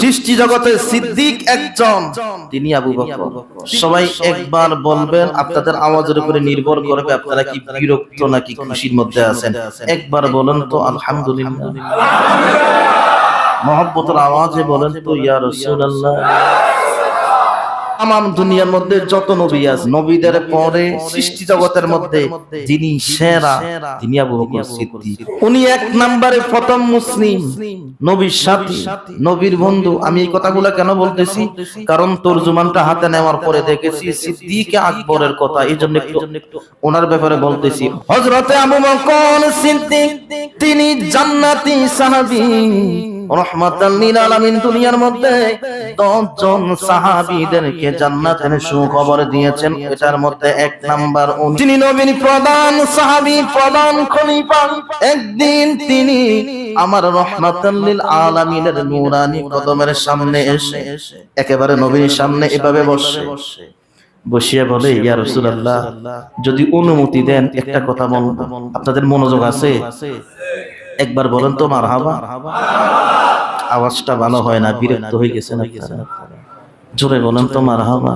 সৃষ্টি জগতের সিদ্দিক একজন। তিনি আবু বকর। সবাই একবার বলবেন আপনাদের আওয়াজের উপরে নির্ভর করবে আপনারা কি বিরক্ত নাকি খুশির মধ্যে আছেন? একবার বলেন তো আলহামদুলিল্লাহ। মহব্বতের আওয়াজে বলেন তো ইয়া রাসূলুল্লাহ। তাম দুনিয়ার মধ্যে যত নবী আছে, নবীদের পরে সৃষ্টি জগতের মধ্যে যিনি সেরা, তিনি আবু বকর সিদ্দিক। উনি এক নম্বরে প্রথম মুসলিম, নবীর সাথী। নবীর বন্ধু, আমি এই কথাগুলো কেন বলতেছি? কারণ তর্জুমানটা হাতে নেওয়ার পরে দেখেছি সিদ্দিকে আকবরের কথা, এই জন্য একটু ওনার ব্যাপারে বলতেছি। হযরতে আবু বকর সিদ্দিক, তিনি জান্নাতি সাহাবী। রহমাতাল আলামিন দুনিয়ার মধ্যে 10 জন সাহাবীদেরকে জান্নাতের সুখবর দিয়েছেন। এটার মধ্যে এক নাম্বার উনি। তিনি নবীর প্রধান সাহাবী, প্রধান খলিফা। একদিন তিনি আমার রহমাতাল আলামিনের নূরানি কদমের সামনে এসে একেবারে নবীর সামনে এভাবে বসে। বসিয়ে বলে, ইয়া রাসূলুল্লাহ, যদি অনুমতি দেন, একটা কথা বলব। আপনাদের মনোযোগ আছে? একবার বলেন তো মার হাবা আওয়াজটা ভালো হয় না বিরক্ত হয়ে গেছে না জোরে বলেন তো মারহাবা।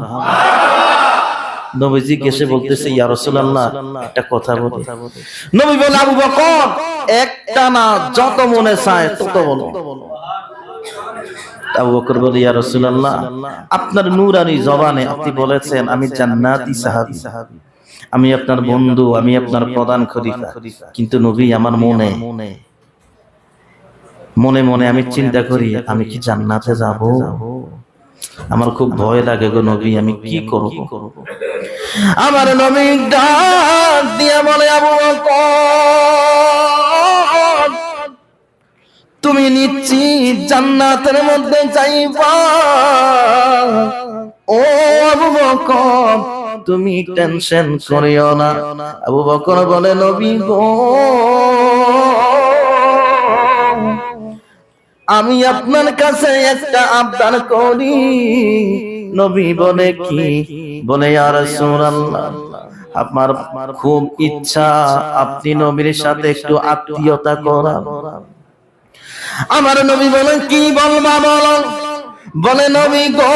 নবীজি গেছে বলতেছে ইয়া রাসূলুল্লাহ একটা কথা বলি। নবী বলে আবু বকর একটা না যত মনে চায় তত বলো। আবু বকর বলে ইয়া রাসূলুল্লাহ আপনার নূরানি জবানে আপনি বলেছেন আমি জান্নাতি সাহাবী। আমি আপনার বন্ধু আমি আপনার প্রধান খলিফা। কিন্তু নবী আমার মনে মনে মনে আমি চিন্তা করি, আমি কি জান্নাতে যাব? আমার খুব ভয় লাগে গো নবী, আমি কি করব? আমার নবী ডাক দিয়া বলে, আবু বকর, তুমি নিশ্চিত জান্নাতের মধ্যে যাইবা? ও আবু বকর, তুমি টেনশন করিও না। আবু বকর বলে, নবী গো আমি আপনার কাছে একটা আবদার করি। নবী বলে কি? বলে আর রাসূলুল্লাহ, আমার খুব ইচ্ছা আপনি নবীর সাথে একটু আত্মীয়তা করার আমার নবী বলেন, কি বলবা বলো? বলে, নবী গো,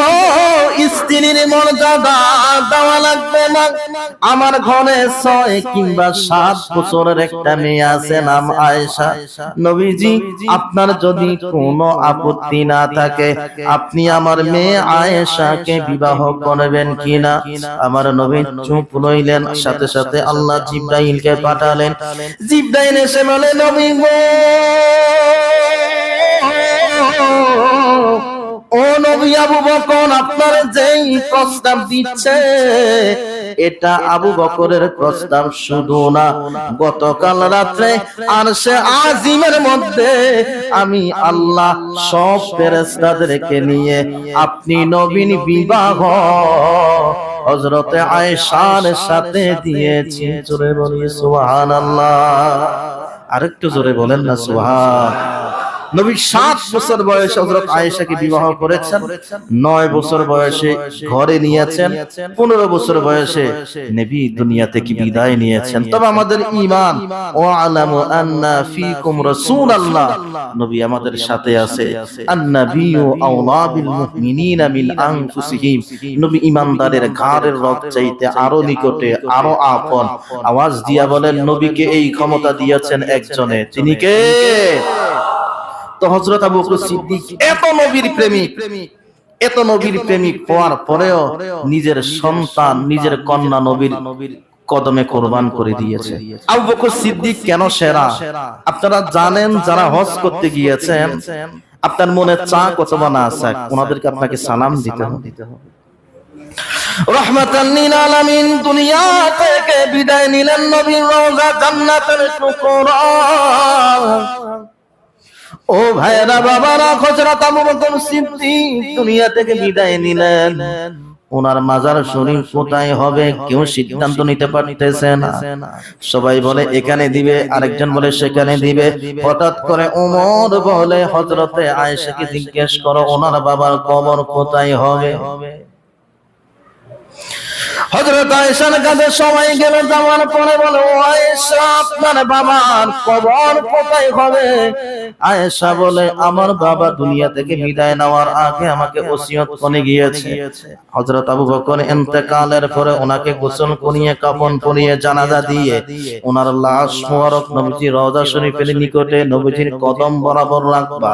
স্ত্রীর মর্যাদা দেওয়া লাগবে না। আমার ঘরে ছয় কিংবা সাত বছরের একটা মেয়ে আছে, নাম আয়েশা। নবীজি, আপনার যদি কোনো আপত্তি না থাকে, আপনি আমার মেয়ে আয়েশাকে বিবাহ করবেন কিনা? আমার নবী চুপ রইলেন। সাথে সাথে আল্লাহ জিব্রাইলকে পাঠালেন। জিব্রাইল এসে বলে, নবী গো ও আবু বকর, আপনার যেই প্রস্তাব দিচ্ছে, এটা আবু বকরের প্রস্তাব শুধু না, গতকাল রাত্রে আর সে আজিমের মধ্যে আমি আল্লাহ সব ফেরেশতাদেরকে নিয়ে আপনি নবীন বিবাহ হজরতে আয়েশার সাথে দিয়েছি। জোরে বলি সুবহানাল্লাহ। আরেকটু জোরে বলেন না সুবহান নবী সাত বছর বয়সে হজরত আয়েশাকে বিবাহ করেছেন, নয় বছর বয়সে ঘরে নিয়েছেন, পনেরো বছর বয়সে নবী দুনিয়া থেকে বিদায় নিয়েছেন? তবে আমাদের ইমান ও আলামু আন্না ফিকুম রাসূলুল্লাহ। নবী আমাদের সাথে আছে আন্নাবিয়ু আওলা বিল মুমিনিনা মিন আনফুসিহিম। নবী ইমানদারের ঘাড়ের রক্ত চাইতে আরও নিকটে, আরও আপন আওয়াজ দিয়া বলেন, নবীকে এই ক্ষমতা দিয়েছেন একজনে, তিনি কে? তো হজরত আবু বকর সিদ্দিক এত নবীর প্রেমিক। এত নবীর প্রেমিক হওয়ার পরেও নিজের সন্তান, নিজের কন্যা নবীর কদমে কোরবান করে দিয়েছে। আবু বকর সিদ্দিক কেন সেরা? আপনারা জানেন যারা হজ করতে গিয়েছেন, আপনার মনে চা কত বানা আছে ওনাদেরকে আপনাকে সালাম দিতে হবে। থেকে বিদায় নিলেন নবীর রওজা জান্নাতের টুকরা। ও ভাইরা বাবারা আবু বকর সিদ্দিক দুনিয়া থেকে বিদায় নিলেন। ওনার মাজার শরীর কোথায় হবে কেউ সিদ্ধান্ত নিতে পারতেছে না। সবাই বলে, এখানে দিবে। আরেকজন বলে, সেখানে দিবে। হঠাৎ করে ওমর বলে হজরতে আয়েশাকে জিজ্ঞেস করো, ওনার বাবার কবর কোথায় হবে? হযরত আয়েশার কাছে সবাই গেল যাওয়ার পরে বলে, ও আয়েশা, আপনার বাবার কবর কোথায় হবে? আয়েশা বলে, আমার বাবা দুনিয়া থেকে বিদায় নেওয়ার আগে আমাকে ওসিয়ত করে গিয়েছে। হজরত আবু বকর ইন্তেকালের পরে ওনাকে গোসল করিয়ে, কাফন পরিয়ে, জানাজা দিয়ে ওনার লাশ মোবারক নবীজি রওজা শরীফের নিকটে নবীজির কদম বরাবর রাখবা।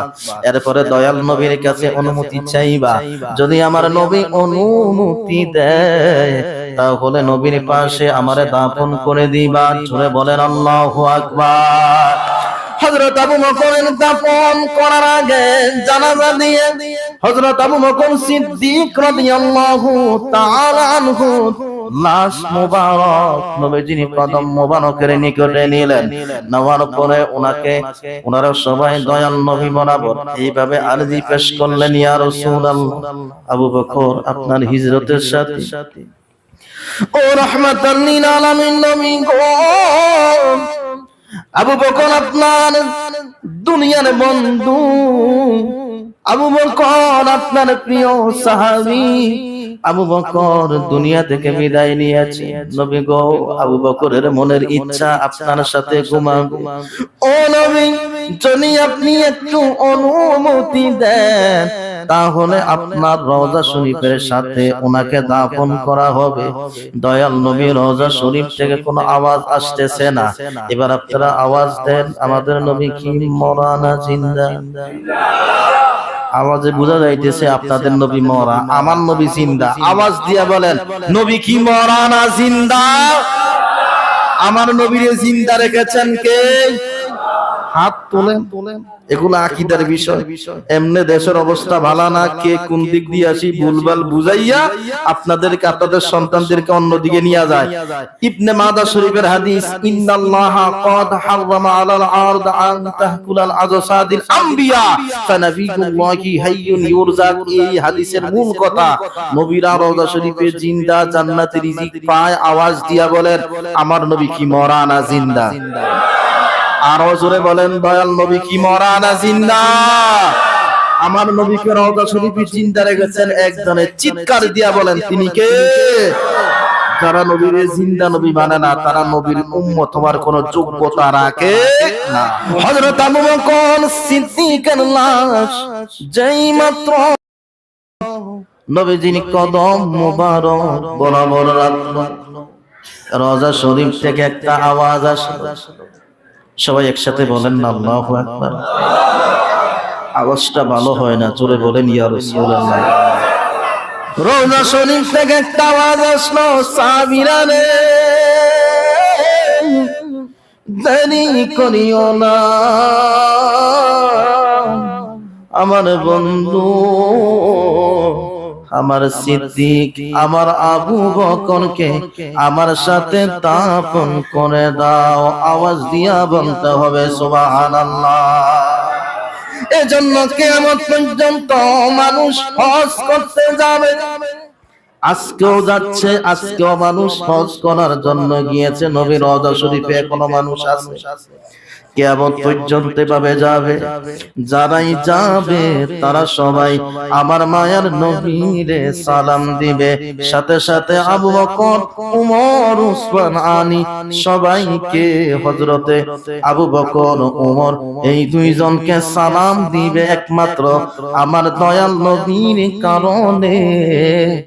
এরপরে দয়াল নবীর কাছে অনুমতি চাইবা, যদি আমার নবী অনুমতি দেয় তাহলে নবীর পাশে আমারে দাফন করে দিবা। জোরে বলেন, আল্লাহু আকবার। আবু করার আগে জানাজা দিয়ে সবাই দয়াল নবী বরাবর এইভাবে আরজি পেশ করলেন আবু বকর, আপনার হিজরতের সাথে ও রহমাতাল লিল আলামিন নবী গো। আবু বকর আপনার দুনিয়ার বন্ধু। আবু বকর আপনার প্রিয় সাহাবী। আবু বকর দুনিয়া থেকে বিদায় নিয়েছে। নবী গো, আবু বকরের মনের ইচ্ছা আপনার সাথে ঘুমাবে। ও নবী, যদি আপনি একটু অনুমতি দেন তাহলে আপনার রওজা শরীফের সাথে ওনাকে দাফন করা হবে। দয়াল নবী রওজা শরীফ থেকে কোনো আওয়াজ আসতেছে না। এবার আপনারা আওয়াজ দেন আমাদের নবী কি মরা না জিন্দা? আওয়াজে বোঝা যাইতেছে আপনাদের নবী মরা। আমার নবী জিন্দা। আওয়াজ দিয়া বলেন নবী কি মরা না জিন্দা? আমার নবীরে জিন্দা রেখেছেন কে? হাত তোলেন তোলেন এগুলো আকিদার বিষয়। এমনি দেশের অবস্থা ভালো না, কে কোন দিক দিয়ে আসি ভুলভাল বুঝাইয়া আপনাদেরকে, আপনাদের সন্তানদেরকে অন্যদিকে নিয়ে যায়। ইবনে মাদা শরীফের হাদিস, ইন্নাল্লাহা ক্বাদ হাররামা আলাল আরদ আন তাহকুলাল আজসাদিল আম্বিয়া ফানাবিয়ুল্লাহি হাইয়ুন ইউরজাক এই হাদিসের মূল কথা, নবীরা রওজা শরীফে জিন্দা জান্নাতে রিজিক পায়, আওয়াজ দিয়া বলেন, আমার নবী কি মরা না জিন্দা? আরও জোরে বলেন, দয়াল নবী কি মরা না জিন্দা? আমার নবীকে রওজা শরীফে জিন্দা রেখেছেন একজনের চিৎকার দিয়া বলেন, তিনি কে? যারা নবীর জিন্দা নবী মানে না, তারা নবীর উম্মত হওয়ার কোন যোগ্যতা রাখে না। হযরত আবু বকর সিদ্দিকের লাশ, যেই মাত্র নবীজির কদম মোবারক বরাবর রাখল। রওজা শরীফ থেকে একটা আওয়াজ আসলো। সবাই একসাথে বলেন না আল্লাহু আকবার। আওয়াজটা ভালো হয় না জোরে বলেন ইয়া রাসূলুল্লাহ। রোজা শরীফ থেকে একটা আওয়াজ আসলো সাবিরা রে দেরি করিও না। আমার বন্ধু আমার সিদ্দিক আমার আবু বকরকে আমার সাথে তাপন করে দাও আওয়াজ দিয়া বলতে হবে সুবহানাল্লাহ। এজন্য কেমন পর্যন্ত মানুষ হজ করতে যাবে। আজকেও যাচ্ছে আজকেও মানুষ হজ করার জন্য গিয়েছে নবীর রওজা শরীফে এখনও মানুষ আছে। কেমন পর্যন্ত ভাবে যাবে। যারাই যাবে তারা সবাই আমার মায়ার নবীরে সালাম দিবে। সাথে সাথে আবু বকর উমর উসমান আলী সবাইকে হজরতে আবু বকর উমর এই দুইজনকে সালাম দিবে একমাত্র আমার দয়াল নবীর কারণে।